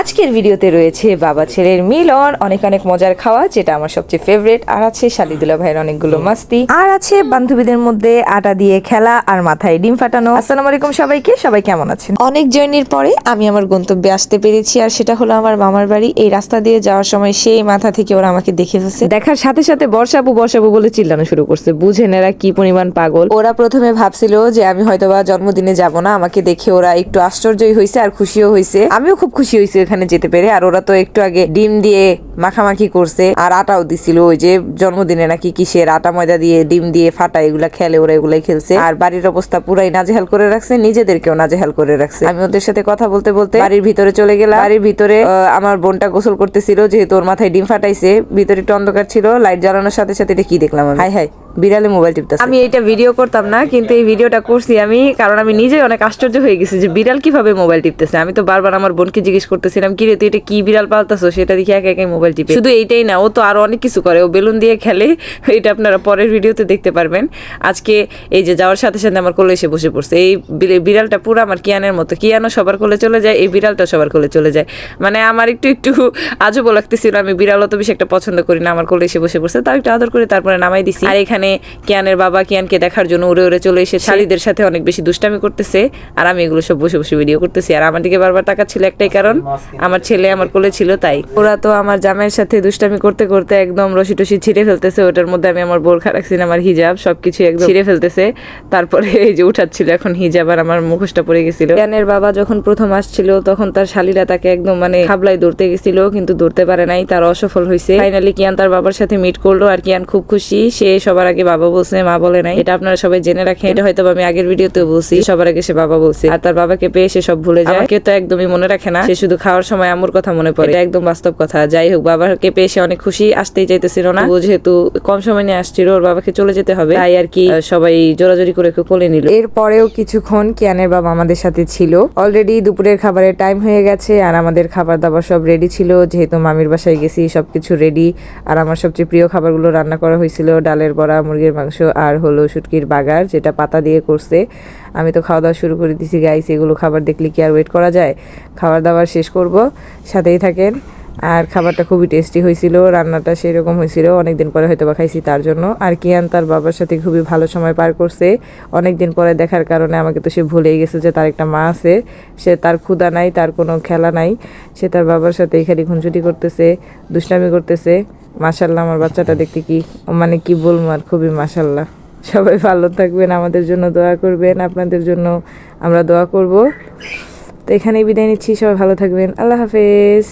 আজকের ভিডিওতে রয়েছে বাবা ছেলের মিলন। অনেক অনেক মজার খাওয়া যেটা আমার সবচেয়ে ফেভারিট আর আছে শালিদুলা ভাইয়ের অনেকগুলো মাস্তি। আর আছে বান্ধবীদের মধ্যে আটা দিয়ে খেলা আর মাথায় ডিম ফাটানো। আসসালামু আলাইকুম সবাইকে সবাই কেমন আছেন? অনেক জার্নির পরে আমি আমার গন্তব্যে আসতে পেরেছি আর সেটা হলো আমার মামার বাড়ি। এই রাস্তা দিয়ে যাওয়ার সময় সেই মাথা থেকে ওরা আমাকে দেখে ফেলছে। দেখার সাথে সাথে বর্ষাবু বর্ষাবু বলে চিল্লানো শুরু করছে। বুঝেন এরা কি পরিমাণ পাগল। ওরা প্রথমে ভাবছিল যে আমি হয়তোবা জন্মদিনে যাব না। আমাকে দেখে ওরা একটু আশ্চর্যই হয়েছে আর খুশিও হয়েছে আমিও খুব খুশি হয়েছি এখানে যেতে পেরে, আর ওরা তো একটু আগে ডিম দিয়ে মাখামাখি করছে আর আটাও দিছিল। ওই যে জন্মদিনে নাকি কিসের আটা ময়দা দিয়ে ডিম দিয়ে ফাটা, এগুলা খেলে ওরা এগুলাই খেলছে। আর বাড়ির অবস্থা পুরাই নাজেহাল করে রাখছে, নিজেদেরকেও নাজেহাল করে রাখছে। আমি ওদের সাথে কথা বলতে বলতে বাড়ির ভিতরে চলে গেলাম। বাড়ির ভিতরে আমার বোনটা গোসল করতেছিল, যেহেতু ওর মাথায় ডিম ফাটাইছে, ভিতরে একটু অন্ধকার ছিল, লাইট জ্বালানোর সাথে সাথে এটা কি দেখলাম হাই হাই। বিড়ালে মোবাইল টিপতেছে। আমি এটা ভিডিও করতাম না, কিন্তু এই ভিডিওটা করছি আমি, কারণ আমি নিজেই অনেক আশ্চর্য হয়ে গেছি যে বিড়াল কীভাবে মোবাইল টিপতেছে। আমি তো বারবার আমার বোনকে জিজ্ঞেস করতেছিলাম কি রে তুই এটা কি বিড়াল পালতাছো? সেটা দেখে একা একাই মোবাইল টিপে। শুধু এইটাই না, ও তো আরও অনেক কিছু করে। ও বেলুন দিয়ে খেলে, এটা আপনারা পরের ভিডিওতে দেখতে পারবেন। আজকে এই যে যাওয়ার সাথে সাথে আমার কোলে এসে বসে পড়ছে। এই বিড়ে- বিড়ালটা পুরো আমার কিয়ানের মতো। কিয়ানও সবার কোলে চলে যায়, এই বিড়ালটা সবার কোলে চলে যায়। মানে আমার একটু একটু আজবও লাগতেছিল, আমি বিড়াল অত বেশি একটা পছন্দ করি না, আমার কোলে এসে বসে পড়ছে। তাও একটু আদর করে তারপরে নামাই দিছি। আর এখানে কিয়ানের বাবা কিয়ানকে দেখার জন্য উড়ে উড়ে চলে এসে শালিদের সাথে অনেক বেশি দুষ্টামি করতেছে। আর আমি এগুলো সব বসে বসে ভিডিও করতেছি। আর আমার দিকে বারবার টাকা ছিল একটাই কারণ আমার ছেলে আমার কোলে ছিল তাই। ওরা তো আমার জামাইয়ের সাথে দুষ্টামি করতে করতে একদম রশি টসি ছিঁড়ে ফেলতেছে। ওটার মধ্যে আমি আমার বোরখা রাখছিলাম আমার হিজাব সবকিছু একদম ছিঁড়ে ফেলতেছে। তারপরে এই যে উঠাচ্ছিল এখন হিজাব আর আমার মুখোশটা পড়ে গেছিল। কিয়ানের বাবা যখন প্রথম আসছিল তখন তার শালিরা তাকে একদম মানে খাবলাই দৌড়তে গেছিল কিন্তু দৌড়তে পারে নাই তার অসফল হয়েছে ফাইনালি কিয়ান তার বাবার সাথে মিট করল আর কিয়ান খুব খুশি। সে সবার আগে বাবা বলছে মা বলে নাই। এটা আপনারা সবাই জেনে রাখেন। এটা হয়তো আমি আগের ভিডিওতে বলছি। সবার আগে সে বাবা বলছে। আর তার বাবাকে পেয়ে সে সব ভুলে যায়। আমাকে তো একদমই মনে রাখে না। সে শুধু খাওয়ার সময় আমুর কথা মনে পড়ে। এটা একদম বাস্তব কথা। যাই হোক বাবাকে পেয়ে সে অনেক খুশি। আসতেই চাইতেছিল না। ও যেহেতু কম সময় নিয়ে আসছিল ওর বাবাকে চলে যেতে হবে। তাই আর কি। সবাই জোরাজোরি করে কোলে নিল। এরপরেও কিছুক্ষণ কিয়ানের বাবা আমাদের সাথে ছিল। অলরেডি দুপুরের খাবারের টাইম হয়ে গেছে আর আমাদের খাবার দাবার সব রেডি ছিল। যেহেতু মামির বাসায় গেছি সবকিছু রেডি আর আমার সবচেয়ে প্রিয় খাবারগুলো রান্না করা হয়েছিল ডালের বড়া মুরগির মাংস আর হলো শুটকির বাগার, যেটা পাতা দিয়ে করছে। আমি তো খাওয়া দাওয়া শুরু করে দিছি গাইস এগুলো খাবার দেখলে কি আর ওয়েট করা যায়? খাবার দাবার শেষ করব। সাথেই থাকেন। আর খাবারটা খুবই টেস্টি হয়েছিল, রান্নাটা সেরকম হয়েছিল, অনেকদিন পরে হয়তো বা খাইছি তার জন্য। আর কিয়ান তার বাবার সাথে খুবই ভালো সময় পার করছে। অনেকদিন পরে দেখার কারণে আমাকে তো সে ভুলেই গেছে যে তার একটা মা আছে। সে তার ক্ষুদা নাই, তার কোনো খেলা নাই। সে তার বাবার সাথে এখানে খুনছুটি করতেছে, দুষ্টামি করতেছে। মাসাল্লাহ আমার বাচ্চাটা দেখতে কি মানে কি বলব আর, খুবই মাসাল্লাহ সবাই ভালো থাকবেন, আমাদের জন্য দোয়া করবেন, আপনাদের জন্য আমরা দোয়া করব। তো এখানেই বিদায় নিচ্ছি, সবাই ভালো থাকবেন। আল্লাহ হাফেজ।